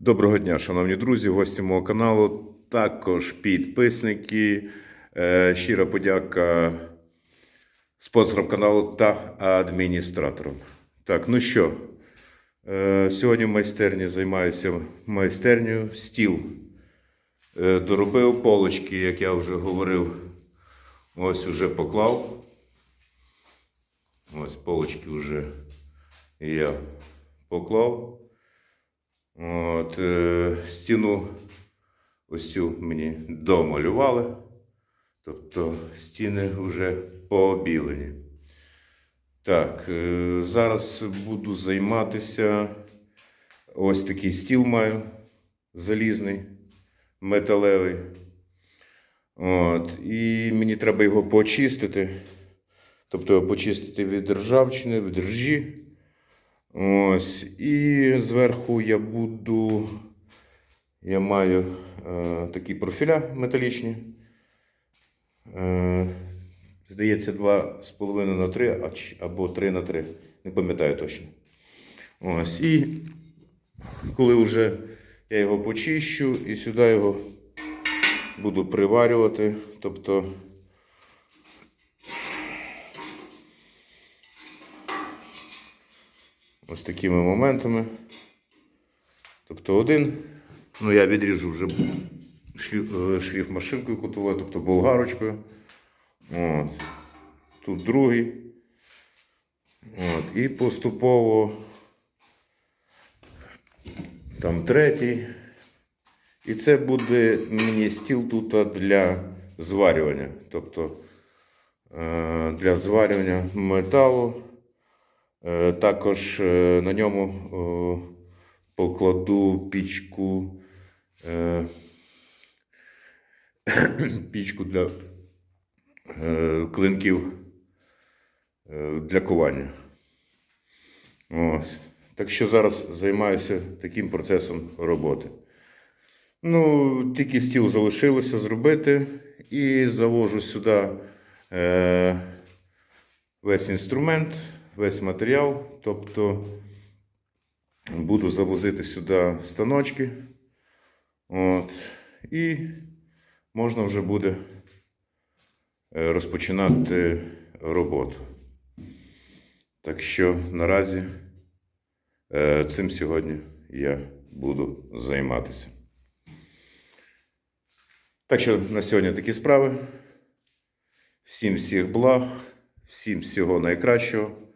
Доброго дня, шановні друзі, гості мого каналу, також підписники. Е, Щира подяка спонсорам каналу та адміністраторам. Так, ну що, е, сьогодні в майстерні займаюся майстернею, стіл. Е, Доробив полочки, як я вже говорив, ось уже поклав. Ось полочки вже я поклав. От, е, стіну ось цю мені домалювали. Тобто стіни вже пообілені. Так, е, зараз буду займатися. Ось такий стіл маю залізний, металевий. От, і мені треба його почистити. Тобто почистити від ржавчини, від ржі. Ось. І зверху я буду. Я маю е, такі профіля металічні. Е, здається, 2,5 на 3 або 3 на 3. Не пам'ятаю точно. Ось. І коли вже я його почищу і сюди його буду приварювати. Тобто ось такими моментами. Тобто один, ну я відріжу вже шліф, е, шліф машинкою кутовою, тобто болгарочкою. От. Тут другий. От. І поступово там третій. І це буде мені стіл тут для зварювання. Тобто е, для зварювання металу. Е, Також е, на ньому покладу пічку, е, пічку для клинків для ковання. Ось. Так що зараз займаюся таким процесом роботи. Ну, тільки стіл залишилося зробити і завожу сюди е, весь інструмент, весь матеріал. Тобто буду завозити сюди станочки. От, і можна вже буде е, розпочинати роботу. Так що наразі е, цим сьогодні я буду займатися. Так що на сьогодні такі справи. Всім всіх благ, всім всього найкращого.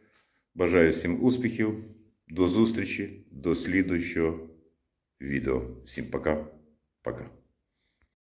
Бажаю всім успіхів. До зустрічі, до слідуючого відео. Всім пока. Пока.